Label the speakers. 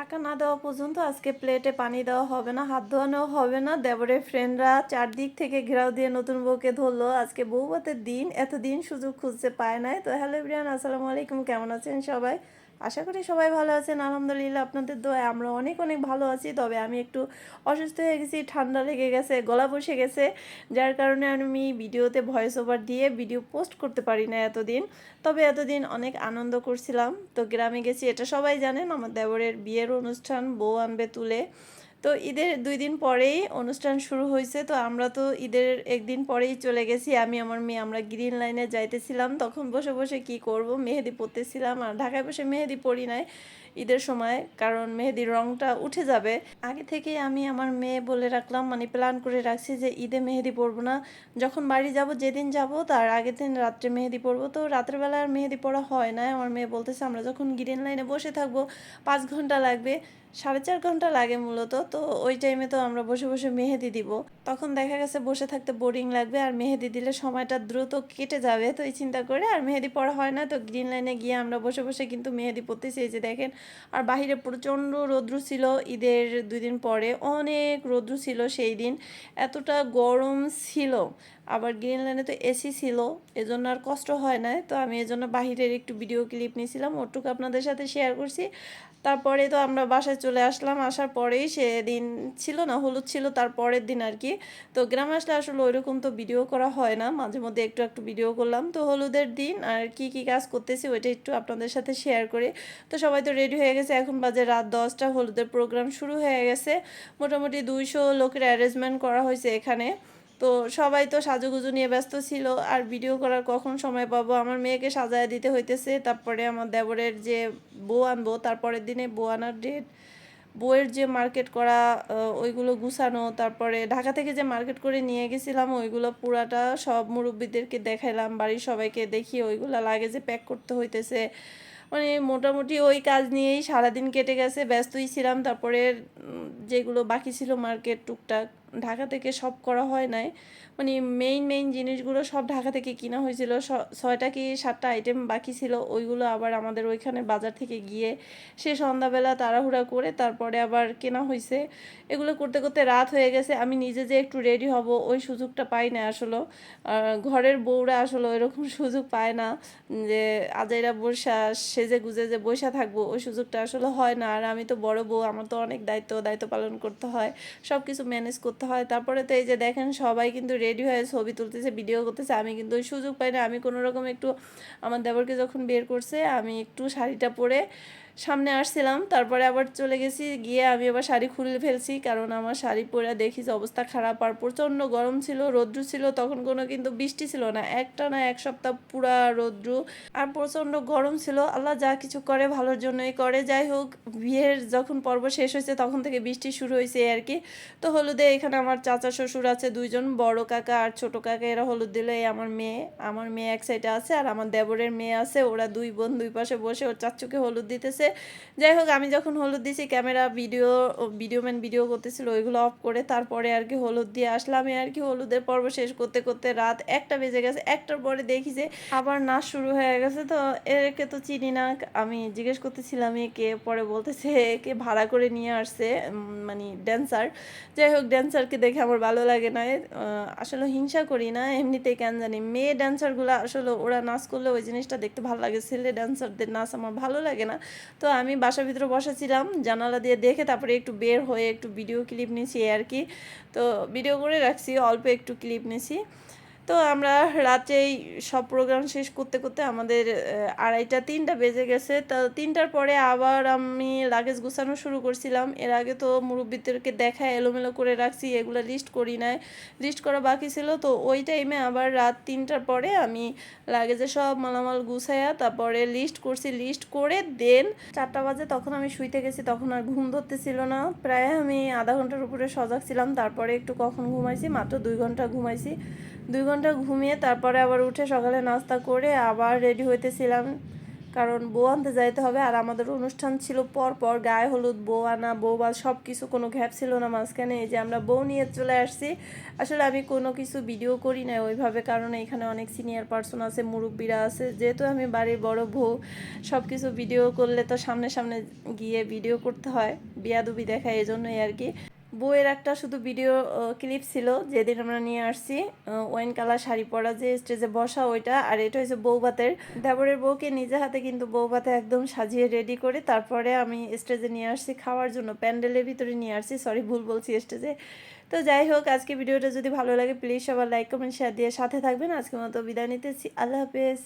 Speaker 1: টাকা না দেওয়া পর্যন্ত আজকে প্লেটে পানি দেওয়া হবে না, হাত ধোয়ানো হবে না। দেবরের ফ্রেন্ডরা চারদিক থেকে ঘেরাও দিয়ে নতুন বউকে ধরলো। আজকে বউ দিন, এতদিন সুযোগ খুঁজতে পায় নাই। তো হ্যালো ব্রিয়ান আসসালামু আলাইকুম, কেমন আছেন সবাই? আশা করি সবাই ভালো আছেন। আলহামদুলিল্লাহ আপনাদের দোয়া আমরা অনেক অনেক ভালো আছি। তবে আমি একটু অসুস্থ হয়ে গেছি, ঠান্ডা লেগে গেছে, গলা বসে গেছে, যার কারণে আমি ভিডিওতে ভয়েস ওভার দিয়ে ভিডিও পোস্ট করতে পারি না এতদিন। তবে এতদিন অনেক আনন্দ করছিলাম। তো গ্রামে গেছি, এটা সবাই জানেন, আমার দেবরের বিয়ের অনুষ্ঠান, বউ আনবে তুলে। তো ঈদের দুই দিন পরেই অনুষ্ঠান শুরু হয়েছে, তো আমরা তো ঈদের একদিন পরেই চলে গেছি। আমি, আমার মেয়ে, আমরা গ্রিন লাইনে যাইতেছিলাম। তখন বসে বসে কি করব? মেহেদি পরতেছিলাম। আর ঢাকায় বসে মেহেদি পরি নাই ঈদের সময়, কারণ মেহেদির রংটা উঠে যাবে। আগে থেকেই আমি, আমার মেয়ে বলে রাখলাম মানে প্ল্যান করে রাখছি যে ঈদে মেহেদি পরবো না। যখন বাড়ি যাব, যেদিন যাব, তার আগের দিন রাত্রে মেহেদি পরবো। তো রাতের বেলা আর মেহেদি পরা হয় না আমার মেয়ে বলতেছে, আমরা যখন গ্রিন লাইনে বসে থাকব, পাঁচ ঘণ্টা লাগবে। সাড়ে চার ঘণ্টা লাগে মূলত, তো ওই টাইমে তো আমরা বসে বসে মেহেদি দিব। তখন দেখা গেছে বসে থাকতে বোরিং লাগবে, আর মেহেদি দিলে সময়টা দ্রুত কেটে যাবে, তো এই চিন্তা করে আর মেহেদি পড়া হয় না, তো গ্রিন লাইনে গিয়ে আমরা বসে বসে কিন্তু মেহেদি পড়তেছি। এই যে দেখেন, আর বাহিরে প্রচণ্ড রৌদ্র ছিল ঈদের দুই দিন পরে, অনেক রৌদ্র ছিল সেই দিন, এতটা গরম ছিল। আবার গ্রিন লাইনে তো এসি ছিল, এজন্য আর কষ্ট হয় না, তো আমি এজন্য বাহিরের একটু ভিডিও ক্লিপ নিয়েছিলাম, ওটুকু আপনাদের সাথে শেয়ার করছি। তারপরে তো আমরা বাসায় চলে আসলাম। আসার পরেই সেদিন ছিল না, হলুদ ছিল তার পরের দিন আর কি। তো গ্রামে আসলে আসলে ওইরকম তো ভিডিও করা হয় না। মাঝে মধ্যে একটু একটু ভিডিও করলাম। তো হলুদের দিন আর কি কি কাজ করতেছি ওইটা একটু আপনাদের সাথে শেয়ার করি। তো সবাই তো রেডি হয়ে গেছে। এখন বাজে রাত দশটা, হলুদের প্রোগ্রাম শুরু হয়ে গেছে। মোটামুটি দুইশো লোকের অ্যারেঞ্জমেন্ট করা হয়েছে এখানে। তো সবাই তো সাজুগুজু নিয়ে ব্যস্ত ছিল। আর ভিডিও করার কখন সময় পাবো? আমার মেয়েকে সাজায় দিতে হইতেছে। তারপরে আমার দেবরের যে বউ আনব, তারপরের দিনে বউ আনার ডেট বইয়ের যে মার্কেট করা ওইগুলো গুছানো, তারপরে ঢাকা থেকে যে মার্কেট করে নিয়ে গেছিলাম, ওইগুলো পুরাটা সব মুরব্বীদেরকে দেখাইলাম, বাড়ির সবাইকে দেখিয়ে ওইগুলো লাগে যে প্যাক করতে হইতেছে। মানে মোটামুটি ওই কাজ নিয়েই সারাদিন কেটে গেছে, ব্যস্তই ছিলাম। তারপরে যেগুলো বাকি ছিল মার্কেট টুকটাক ঢাকা থেকে সব করা হয় নাই। মানে মেইন মেইন জিনিসগুলো সব ঢাকা থেকে কিনা হয়েছিল। ছয়টা কি সাতটা আইটেম বাকি ছিল, ওইগুলো আবার আমাদের ওইখানে বাজার থেকে গিয়ে সে সন্ধ্যাবেলা তাড়াহুড়া করে তারপরে আবার কেনা হয়েছে এগুলো করতে করতে রাত হয়ে গেছে। আমি নিজে যে একটু রেডি হব, ওই সুযোগটা পাই না আসলে। ঘরের বউরা আসলে ওইরকম সুযোগ পায় না যে আজাইরা বসা, সেজে গুজে যে বসা থাকব, ওই সুযোগটা আসলে হয় না। আর আমি তো বড় বউ, আমার তো অনেক দায়িত্ব দায়িত্ব পালন করতে হয়। সব কিছু ম্যানেজ করতে হয়। তারপরে তো এই যে দেখেন সবাই কিন্তু রেডি হয়ে ছবি তুলতেছে ভিডিও করতেছে। আমি কিন্তু ওই সুযোগ পাই না। আমি কোনো রকম একটু আমার দেবরকে যখন বের করছে, আমি একটু শাড়িটা পরে সামনে আসছিলাম, তারপরে আবার চলে গেছি, গিয়ে আমি আবার শাড়ি খুলে ফেলছি, কারণ আমার শাড়ি পরে দেখি যে অবস্থা খারাপ, আর প্রচণ্ড গরম ছিল, রৌদ্র ছিল, তখন কোনো কিন্তু বৃষ্টি ছিল না, একটা না এক সপ্তাহ পুরা রৌদ্র, আর প্রচণ্ড গরম ছিল, আল্লাহ যা কিছু করে ভালোর জন্যই করে, যাই হোক, বিয়ের যখন পর্ব শেষ হয়েছে, তখন থেকে বৃষ্টি শুরু হয়েছে আর কি, তো হলুদে এখানে আমার চাচা শ্বশুর আছে দুইজন, বড় কাকা আর ছোট কাকা, এরা হলুদ দিলে আমার মেয়ে আমার মেয়ে এক সাইডে আছে, আর আমার দেবরের মেয়ে আছে, ওরা দুই বোন দুই পাশে বসে ওর চাচুকে হলুদ দিতেছে যাই হোক, আমি যখন হলুদ দিছি camera video video man video করতেছিল, ওইগুলো অফ করে তারপরে আর কি হলুদ দিয়ে আসলাম। আর কি হলুদের পর্ব শেষ করতে করতে রাত একটা বেজে গেছে। একটার পরে দেখি যে আবার নাচ শুরু হয়ে গেছে। তো একে তো চিনি না। আমি জিজ্ঞেস করতেছিলাম একে পরে বলতেছে একে ভাড়া করে নিয়ে আসছে মানে ড্যান্সার যাই হোক ড্যান্সারকে দেখে আমার ভালো লাগে না। আসলে হিংসা করি না। এমনিতেই কেন জানি, মেয়ে ড্যান্সারগুলো আসলে ওরা নাচ করলে ওই জিনিসটা দেখতে ভালো লাগে। ছেলে ড্যান্সারদের নাচ আমার ভালো লাগে না। তো আমি বাসার ভিতরে বসেছিলাম, জানালা দিয়ে দেখে তারপরে একটু বের হয়ে একটু ভিডিও ক্লিপ নিয়েছি আর কি। তো ভিডিও করে রাখছি, অল্প একটু ক্লিপ নিয়েছি তো আমরা রাতেই সব প্রোগ্রাম শেষ করতে করতে আমাদের আড়াইটা, তিনটা বেজে গেছে। তা তিনটার পরে আবার আমি লাগেজ গুছানো শুরু করছিলাম। এর আগে তো মুরব্বীদেরকে দেখায়, এলোমেলো করে রাখছি, এগুলো লিস্ট করি নাই। লিস্ট করা বাকি ছিল। তো ওই টাইমে আবার রাত তিনটার পরে আমি লাগেজে সব মালামাল গুছাইয়া তারপরে লিস্ট করছি। লিস্ট করে দেন চারটা বাজে তখন আমি শুইতে গেছি। তখন আর ঘুম ধরতেছিল না। প্রায় আমি আধা ঘণ্টার উপরে সজাগ ছিলাম। তারপরে একটু কখন ঘুমাইছি? মাত্র দুই ঘণ্টা ঘুমাইছি। দুই ঘণ্টা ঘুমিয়ে তারপরে আবার উঠে সকালে নাস্তা করে আবার রেডি হইতেছিলাম। কারণ বউ আনতে যাইতে হবে আর আমাদের অনুষ্ঠান ছিল পর পর গায়ে হলুদ, বউ আনা, বউ বা সব কিছু কোনো ঘ্যাপ ছিল না মাঝখানে। এই যে আমরা বউ নিয়ে চলে আসছি, আসলে আমি কোনো কিছু ভিডিও করি না ওইভাবে, কারণ এখানে অনেক সিনিয়র পার্সন আছে, মুরব্বীরা আছে। যেহেতু আমি বাড়ির বড় বউ সব কিছু ভিডিও করলে তো সামনে সামনে গিয়ে ভিডিও করতে হয়, বিয়াদুবি দেখায় এই জন্যই আর কি। বইয়ের একটা শুধু ভিডিও ক্লিপ ছিল, যেদিন আমরা নিয়ে আসছি ওয়াইন কালার শাড়ি পরা যে স্টেজে বসা ওইটা, আর এটা হচ্ছে বৌভাতের। দেবরের বউকে নিজে হাতে কিন্তু বৌভাতে একদম সাজিয়ে রেডি করে তারপরে আমি স্টেজে নিয়ে আসছি খাওয়ার জন্য, প্যান্ডেলের ভিতরে নিয়ে আসছি সরি ভুল বলছি স্টেজে তো যাই হোক, আজকে ভিডিওটা যদি ভালো লাগে প্লিজ সবার লাইক কমেন্ট শেয়ার দিয়ে সাথে থাকবেন। আজকের মতো বিদায় নিতেছি, আল্লাহ হাফেজ।